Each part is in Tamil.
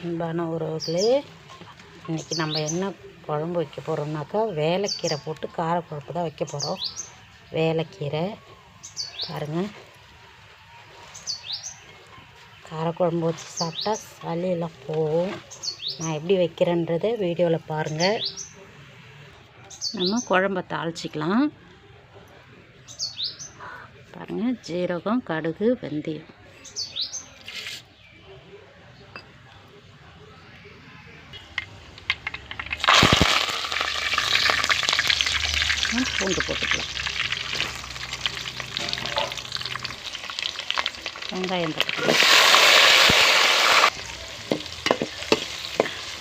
அன்பான உறவுகளே இன்றைக்கி நம்ம என்ன குழம்பு வைக்க போகிறோம்னாக்கா வேலைக்கீரை போட்டு காரக்குழம்பு தான் வைக்க போகிறோம் வேலைக்கீரை பாருங்கள் காரக்குழம்பு வச்சு சாப்பிட்டா சளியெல்லாம் போகும். நான் எப்படி வைக்கிறேன்றதை வீடியோவில் பாருங்கள் நம்ம குழம்ப தாளிச்சிக்கலாம். பாருங்கள் ஜீரகம் கடுகு வெந்தயம். பூண்டு போட்டுக்கலாம். வெங்காயம் போட்டுக்கலாம்.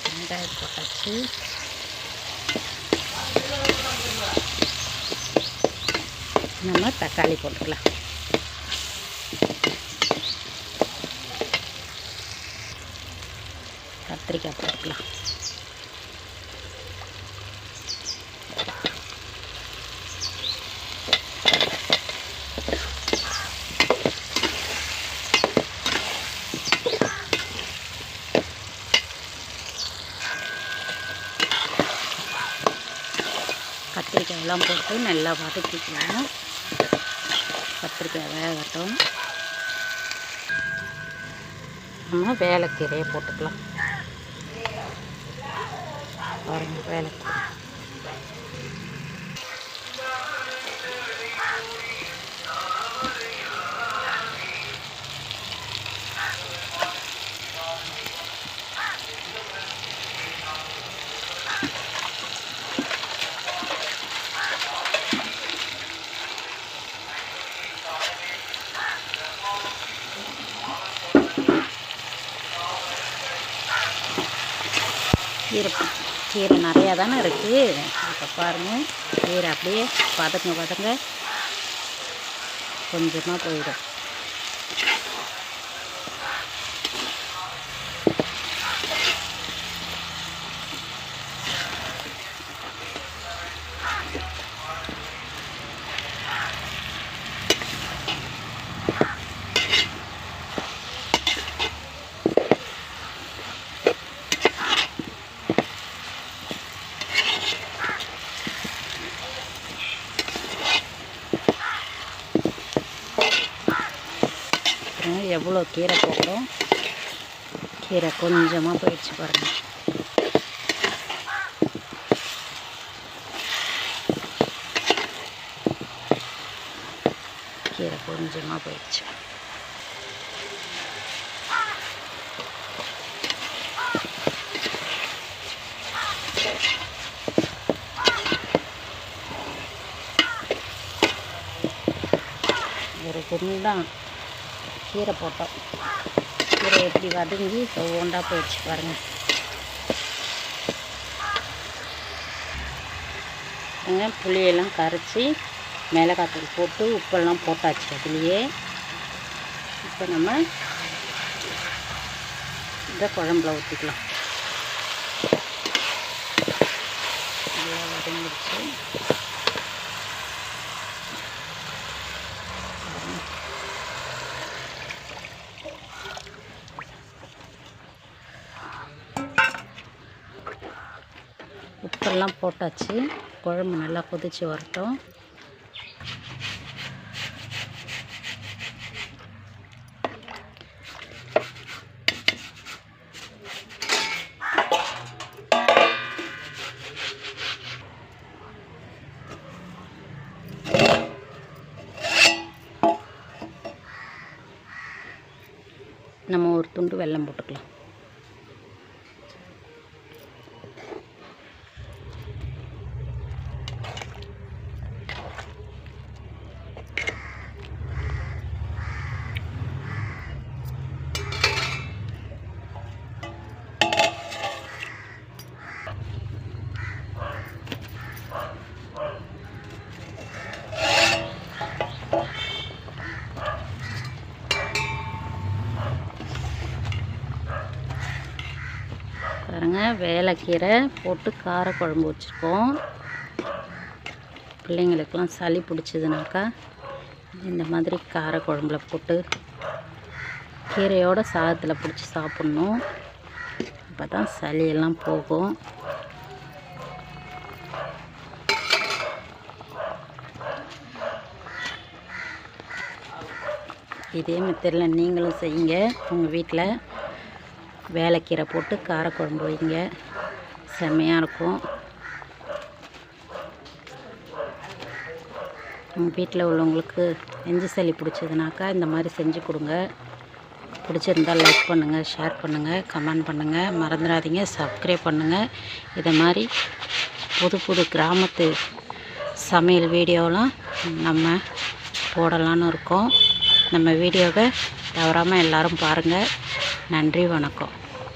வெங்காயம் போட்டாச்சு. நம்ம தக்காளி போட்டுக்கலாம். கத்திரிக்காய் போட்டுக்கலாம். எல்லாம் போட்டு நல்லா வதக்கிக்கலாம் கத்திரிக்காய் வேகட்டும். நம்ம வேலைக்கீரையை போட்டுக்கலாம். பாருங்கள் வேலைக்கீரை. கீரை கீரை நிறையா தானே இருக்குது இப்போ பாருங்கள் கீரை அப்படியே வதங்க வதங்க கொஞ்சமாக போயிடும். பாருங்க எவ்வளோ கீரை போட்டோம். கீரை கொஞ்சமாக போயிடுச்சு பாருங்கள் கீரை கொஞ்சமாக போயிடுச்சு. ஒரு குண்டான். கீரை போட்டோம். கீரை எப்படி வதங்கி ஒவ்வொன்றா போயிடுச்சு பாருங்கள் பாருங்க, புளியெல்லாம் கரைச்சி மிளகாத்தூள் போட்டு உப்பெல்லாம் போட்டாச்சு அதுலேயே. இப்போ நம்ம இந்த குழம்புல ஊற்றிக்கலாம் நல்லா வதங்கிடுச்சு. உப்பெல்லாம் போட்டாச்சு. குழம்பு நல்லா கொதித்து வரட்டும். நம்ம ஒரு துண்டு வெல்லம் போட்டுக்கலாம். பாருங்கள் வேலைக்கீரை போட்டு காரக்குழம்பு வச்சுருக்கோம். பிள்ளைங்களுக்கெல்லாம் சளி பிடிச்சதுனாக்கா இந்த மாதிரி காரக்குழம்புல போட்டு கீரையோட சாதத்தில் பிடிச்சி சாப்பிட்ணும். அப்போ தான் சளியெல்லாம் போகும். இதே மெத்தடில் நீங்களும் செய்யுங்க. உங்கள் வீட்டில் வேலைக்கீரை போட்டு காரக்குழம்பு வைங்க. செம்மையாக இருக்கும். உங்கள் வீட்டில் உள்ளவங்களுக்கு நெஞ்சு சளி பிடிச்சதுனாக்கா இந்த மாதிரி செஞ்சு கொடுங்க. பிடிச்சிருந்தால் லைக் பண்ணுங்கள் ஷேர் பண்ணுங்கள் கமெண்ட் பண்ணுங்கள் மறந்துடாதீங்க சப்ஸ்கிரைப் பண்ணுங்கள் இதை மாதிரி புது புது கிராமத்து சமையல் வீடியோலாம் நம்ம போடலான்னு இருக்கோம். நம்ம வீடியோவை தவறாமல் எல்லோரும் பாருங்கள் நன்றி வணக்கம்.